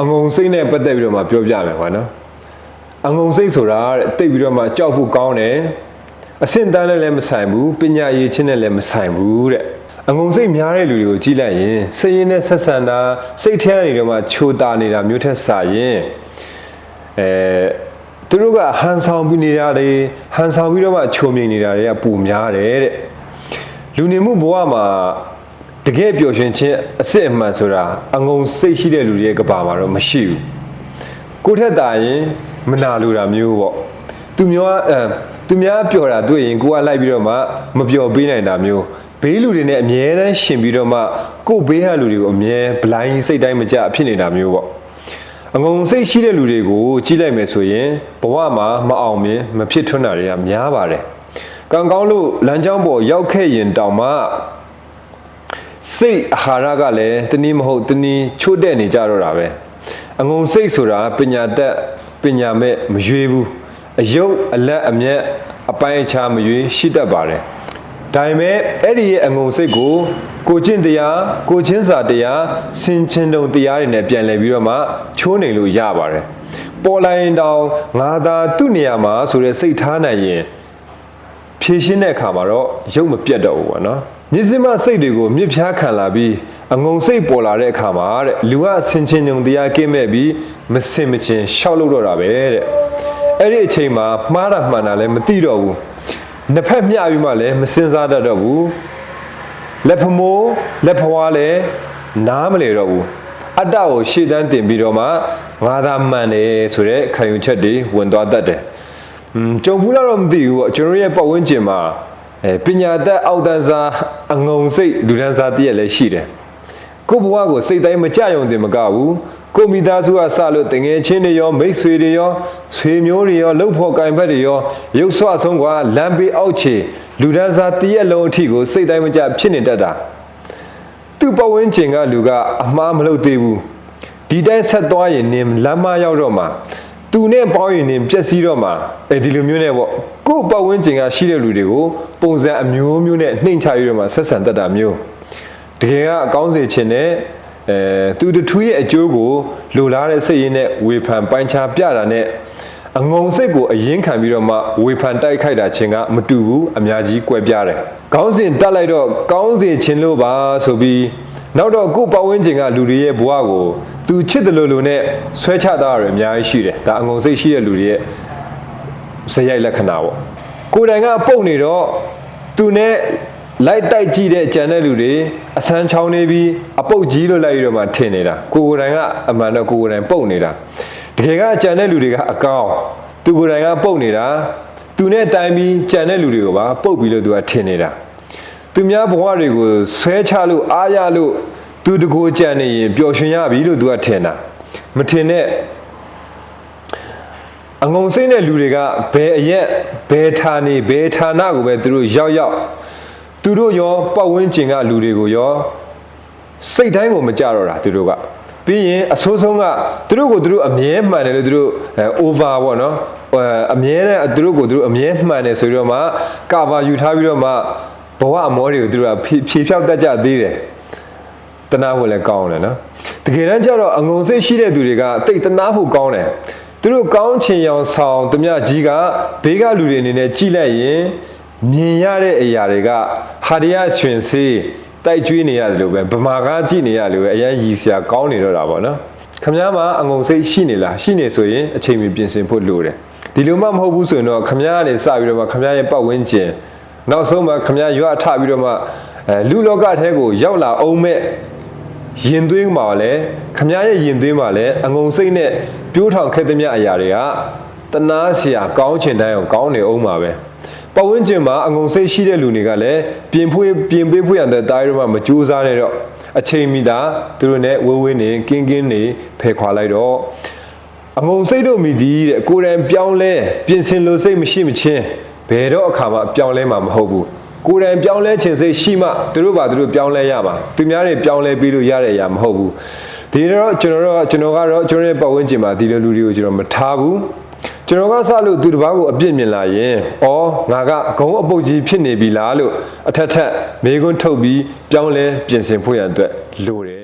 အငုံစိတ်နဲ့ပတ်သက်ပြီးတော့မှပြောပြမယ်ကွာနော်အငုံစိတ်ဆိုတာတဲ့တိတ်ပြီးတော့မှကြောက်ဖို့ကောင်းတယ်အဆင့်တန်းနဲ့လည်းမဆိုင်ဘူးပညာရည်ချင်းနဲ့လည်းမဆိုင်ဘူးတဲ့အငုံစိတ်များတဲ့လူတွေကိုကြည့်လိုက်ရင်စိတ်ရင်းနဲ့ဆက်ဆံတာစိတ်ထဲကနေတော့မှချိုတာနေတာမျိုးထက်စာရင်အဲသူတို့ကဟန်ဆောင်ပြီးနေတာတွေဟန်ဆောင်ပြီးတော့မှချုံမြိန်နေတာတွေကပုံများတယ်တဲ့လူနေမှုဘဝမှာ တကယ်ပျော်ရွှင်ခြင်းအစစ်အမှန်ဆိုတာအငုံစိတ်ရှိတဲ့လူတွေရဲ့ကဘာမှာတော့မရှိဘူးကိုယ့်ထက်တာရင်မနာလိုတာမျိုးပေါ့သူများအဲသူများပျော်တာတွေ့ရင်ကိုကလိုက်ပြီးတော့မှမပျော်ပေးနိုင်တာမျိုးဘေးလူတွေနဲ့အမြဲတမ်းရှင်ပြီးတော့မှကိုယ့်ဘေးဟလူတွေကိုအမြဲဘလိုင်းစိတ်တိုင်းမကြဖြစ်နေတာမျိုးပေါ့အငုံစိတ်ရှိတဲ့လူတွေကိုကြီးလိုက်မယ်ဆိုရင်ဘဝမှာမအောင်မြင်မဖြစ်ထွန်းတာတွေကများပါတယ်ကံကောင်းလို့လမ်းကြောင်းပေါ်ရောက်ခဲ့ရင်တောင်မှ စိတ်အာဟာရကလည်းတနည်းမဟုတ်တနည်းချို့တဲ့နေကြတော့တာပဲအငုံစိတ်ဆိုတာပညာတတ်ပညာမဲ့မရွေးဘူးအယုတ်အလက်အမျက်အပိုင်းအခြားမရွေးရှိတတ်ပါတယ်ဒါပေမဲ့အဲ့ဒီရဲ့အငုံစိတ်ကိုကိုချင်းတရားကိုချင်းစာတရားစင်ချင်းတုံတရားတွေနဲ့ပြန်လည်ပြီးတော့မှချိုးနေလို့ရပါတယ်ပေါ်လာရင်တောင်ငါသာသူ့နေရာမှာဆိုတဲ့စိတ်ထားနိုင်ရင်ဖြည့်ရှင်းတဲ့အခါမှာတော့ရုပ်မပြတ်တော့ဘူးပေါ့နော် မြစ်စမစိတ်တွေကိုမြစ်ဖျားခံလာပြီးအငုံစိတ်ပေါ်လာတဲ့အခါမှာတဲ့လူကဆင်ချင်းညုံတရားကင်းမဲ့ပြီးမစင်မချင်းရှောက်လို့တော့တာပဲတဲ့အဲ့ဒီအချိန်မှာမှားတာမှန်တာလည်းမသိတော့ဘူးနှစ်ဖက်မျှပြီးမှလည်းမစင်စားတတ်တော့ဘူးလက်ဖမိုးလက်ဖွားလည်းနားမလေတော့ဘူးအတ္တကိုရှေ့တန်းတင်ပြီးတော့မှငါသာမှန်တယ်ဆိုတဲ့ခံယူချက်တွေဝင်သွားတတ်တယ်อืมကြုံဘူးလားတော့မသိဘူးပေါ့ကျွန်တော်ရဲ့ပတ်ဝန်းကျင်မှာ အဲပညာတတ်အောက်တန်းစားအငုံစိတ်လူတန်းစားတည့်ရလည်းရှိတယ်ကိုဘဝကိုစိတ်တိုင်းမကြယုံတင်မကဘူးကိုမိသားစုကစလို့တငယ်ချင်းတွေရောမိတ်ဆွေတွေရောဆွေမျိုးတွေရောလှုပ်ဖော်ကင်ဘက်တွေရောရုပ်ဆွဆုံးကလမ်းပေးအောက်ခြေလူတန်းစားတည့်ရလုံးအထိကိုစိတ်တိုင်းမကြဖြစ်နေတတ်တာသူ့ပဝန်းကျင်ကလူကအမှားမလုပ်သေးဘူးဒီတိုင်းဆက်သွားရင်နင်လမ်းမရောက်တော့မှ သူနဲ့ပေါင်းရင်နင်ပြက်စီးတော့မှာအဲဒီလိုမျိုးနဲ့ပေါ့ကို့ပဝင်းကျင်ကရှိတဲ့လူတွေကိုပုံစံအမျိုးမျိုးနဲ့နှိမ်ချရတော့မှာဆက်ဆံတတ်တာမျိုးတကယ်ကအကောင်းစေခြင်းနဲ့အဲသူတထူးရဲ့အကျိုးကိုလိုလားတဲ့စိတ်ရင်းနဲ့ဝေဖန်ပိုင်းခြားပြတာနဲ့အငုံစိတ်ကိုအရင်ခံပြီးတော့မှဝေဖန်တိုက်ခိုက်တာချင်းကမတူဘူးအများကြီးကွဲပြားတယ်။ခေါင်းစဉ်တက်လိုက်တော့ကောင်းစေခြင်းလို့ပါဆိုပြီး နောက်တော့ကိုယ့်ပတ်ဝန်းကျင်ကလူတွေရဲ့ဘဝကိုသူချစ်တယ်လို့လို့နဲ့ဆွဲချတာရအများကြီးရှိတယ်။ဒါအငုံစိတ်ရှိတဲ့လူတွေရဲ့ဇယိုက်လက္ခဏာပေါ့။ကိုယ်တိုင်ကပုတ်နေတော့သူနဲ့လိုက်တိုက်ကြည့်တဲ့ကြံတဲ့လူတွေအဆန်းချောင်းနေပြီးအပုတ်ကြီးလို့လိုက်ပြီးတော့မှထင်နေတာကိုယ်ကိုယ်တိုင်ကအမှန်တော့ကိုယ်ကိုယ်တိုင်ပုတ်နေတာတကယ်ကကြံတဲ့လူတွေကအကောင်းသူကိုယ်တိုင်ကပုတ်နေတာသူနဲ့တိုင်ပြီးကြံတဲ့လူတွေကိုပါပုတ်ပြီးလို့သူကထင်နေတာ သူများဘဝတွေကိုဆွဲချလို့အားရလို့သူတကိုယ်ကြံနေရင်ပျော်ရွှင်ရပြီလို့သူကထင်တာမထင်နဲ့အငုံစိတ်တဲ့လူတွေကဘယ်အရက်ဘယ်ဌာနေဘယ်ဌာနကိုပဲသူတို့ရောက်ရောက်သူတို့ရောပတ်ဝန်းကျင်ကလူတွေကိုရောစိတ်တိုင်းကိုမကြတော့တာသူတို့ကပြီးရင်အဆိုးဆုံးကသူတို့ကိုသူတို့အမြဲမှန်တယ်လို့သူတို့အဲ over ပေါ့နော်အဲအမြဲတမ်းသူတို့ကိုသူတို့အမြဲမှန်တယ်ဆိုပြီးတော့မှ cover ယူထားပြီးတော့မှ ဘဝအမောတွေကိုသူတို့ကဖြေဖြောက်တတ်ကြသေးတယ်တနာဖို့လည်းကောင်းတယ်နော်တကယ်တမ်းကျတော့အငုံစိတ်ရှိတဲ့သူတွေကတိတ်တနာဖို့ကောင်းတယ်သူတို့ကောင်းချင်ရောင်ဆောင်တမကြီးကဘေးကလူတွေအနေနဲ့ကြိလိုက်ရင်မြင်ရတဲ့အရာတွေကဟာရရရှင်စေးတိုက်ကျွေးနေရတယ်လို့ပဲဗမာကားကြည့်နေရတယ်လို့ပဲအရင်ရည်စရာကောင်းနေတော့တာပေါ့နော်ခမည်းမှာအငုံစိတ်ရှိနေလားရှိနေဆိုရင်အချိန်မီပြင်ဆင်ဖို့လိုတယ်ဒီလိုမှမဟုတ်ဘူးဆိုရင်တော့ခမည်းကနေစပြီးတော့ခမည်းရဲ့ပတ်ဝန်းကျင် နောက်ဆုံးမှခမရရွတ်ထပြီးတော့မှလူလောကထဲကိုရောက်လာအောင်မဲ့ရင်သွေးမှာလည်းခမရရဲ့ရင်သွေးမှာလည်းအငုံစိတ်နဲ့ပြိုးထောင်ခဲ့သမျှအရာတွေကတနာစရာကောင်းချင်တိုင်းအောင်ကောင်းနေအောင်ပါပဲပဝန်းကျင်မှာအငုံစိတ်ရှိတဲ့လူတွေကလည်းပြင်ဖွေးပြင်ပေးဖွေးရတဲ့အတိုင်းတော့မကြိုးစားနဲ့တော့အချိန်မီသာသူတို့နဲ့ဝေးဝေးနေကင်းကင်းနေဖယ်ခွာလိုက်တော့အငုံစိတ်တို့မိသည်တဲ့ကိုယ်တိုင်ပြောင်းလဲပြင်ဆင်လို့စိတ်မရှိမချင်း ဘယ်တော့အခါမှပြောင်းလဲမှာမဟုတ်ဘူးကိုယ်တိုင်ပြောင်းလဲခြင်းစိတ်ရှိမှသူတို့ပါသူတို့ပြောင်းလဲရမှာသူများတွေပြောင်းလဲပြီးလို့ရတဲ့အရာမဟုတ်ဘူးဒီတော့ကျွန်တော်တို့ကျွန်တော်ကတော့ကျွန်တော်ရဲ့ပတ်ဝန်းကျင်မှာဒီလိုလူတွေကိုကျွန်တော်မထားဘူးကျွန်တော်ကစလို့သူတစ်ပါးကိုအပြစ်မြင်လာရင်ဩငါကဂုံအပုတ်ကြီးဖြစ်နေပြီလားလို့အထက်ထက်မေးခွန်းထုတ်ပြီးပြောင်းလဲပြင်ဆင်ဖို့ရန်အတွက်လိုတယ်